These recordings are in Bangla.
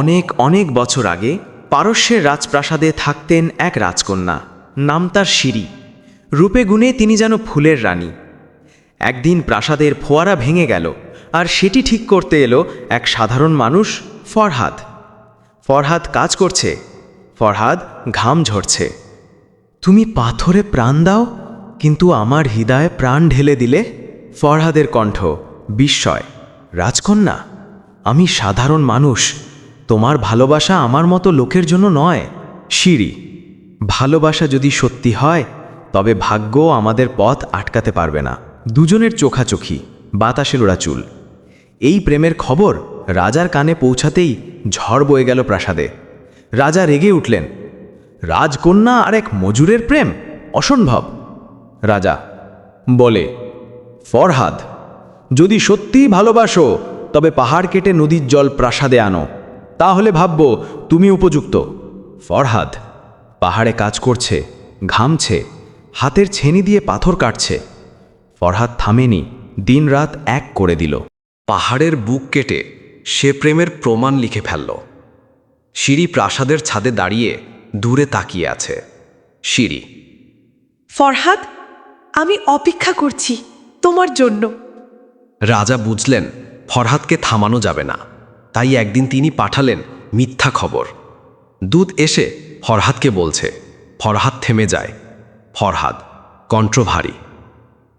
অনেক অনেক বছর আগে পারস্যের রাজপ্রাসাদে থাকতেন এক রাজকন্যা, নাম তার সিঁড়ি। রূপে গুণে তিনি যেন ফুলের রানী। একদিন প্রাসাদের ফোয়ারা ভেঙে গেল, আর সেটি ঠিক করতে এলো এক সাধারণ মানুষ, ফরহাদ। ফরহাদ কাজ করছে। ফরহাদ ঘাম ঝরছে। তুমি পাথরে প্রাণ দাও, কিন্তু আমার হৃদয়ে প্রাণ ঢেলে দিলে? ফরহাদের কণ্ঠ, বিস্ময়। রাজকন্যা, আমি সাধারণ মানুষ তোমার ভালোবাসা আমার মতো লোকের জন্য নয়, সিঁড়ি। ভালোবাসা যদি সত্যি হয়, তবে ভাগ্য আমাদের পথ আটকাতে পারবে না। দুজনের চোখাচোখি বাতাসে লোড়া চুল এই প্রেমের খবর রাজার কানে পৌঁছাতেই ঝড় বয়ে গেল প্রাসাদে। রাজা রেগে উঠলেন। রাজকন্যা আর এক মজুরের প্রেম? অসম্ভব। রাজা, বলে, ফরহাদ, যদি সত্যিই ভালোবাসো, তবে পাহাড় কেটে নদীর জল প্রাসাদে আনো। তাহলে ভাবব তুমি উপযুক্ত। ফরহাদ পাহাড়ে কাজ করছে ঘামছে হাতের ছেনি দিয়ে পাথর কাটছে। ফরহাদ থামেনি দিনরাত এক করে দিল। পাহাড়ের বুক কেটে সে প্রেমের প্রমাণ লিখে ফেলল। সিঁড়ি প্রাসাদের ছাদে দাঁড়িয়ে দূরে তাকিয়ে আছে। সিঁড়ি ফরহাদ আমি অপেক্ষা করছি তোমার জন্য। রাজা বুঝলেন ফরহাদকে থামানো যাবে না। তাই একদিন তিনি পাঠালেন মিথ্যা খবর। দূত এসে ফরহাদকে বলছে, ফরহাদ থেমে যায়। ফরহাদ কণ্ঠ ভারী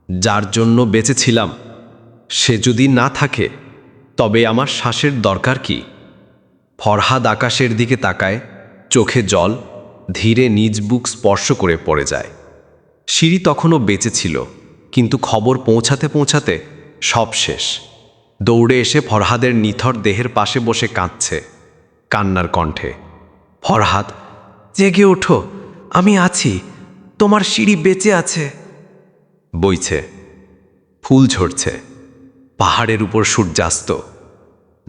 যার জন্য বেঁচেছিলাম, সে যদি না থাকে, তবে আমার শ্বাসের দরকার কি? ফরহাদ আকাশের দিকে তাকায়, চোখে জল, ধীরে নিজ বুক স্পর্শ করে পড়ে যায়। সিঁড়ি তখনও বেঁচে ছিল, কিন্তু খবর পৌঁছাতে পৌঁছাতে সব শেষ। দৌড়ে এসে ফরহাদের নিথর দেহের পাশে বসে কাঁদছে কান্নার কণ্ঠে। ফরহাদ, জেগে ওঠো, আমি আছি, তোমার সিঁড়ি বেঁচে আছে। বইছে, ফুল ঝরছে, পাহাড়ের উপর সূর্যাস্ত,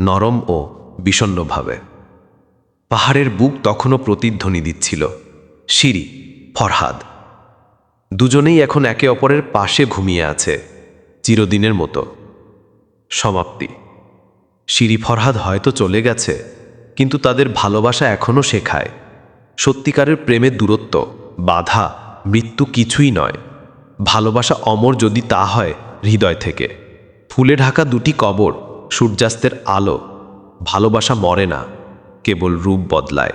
নরম ও বিষণ্নভাবে। পাহাড়ের বুক তখনও প্রতিধ্বনি দিচ্ছিল, সিঁড়ি, ফরহাদ। দুজনেই এখন একে অপরের পাশে ঘুমিয়ে আছে, চিরদিনের মতো। সমাপ্তি। সিঁড়ি ফরহাদ হয়তো চলে গেছে, কিন্তু তাদের ভালোবাসা এখনও শেখায়। সত্যিকারের প্রেমের দূরত্ব, বাধা, মৃত্যু কিছুই নয়। ভালোবাসা অমর যদি তা হয় হৃদয় থেকে। ফুলে ঢাকা দুটি কবর, সূর্যাস্তের আলো। ভালোবাসা মরে না, কেবল রূপ বদলায়।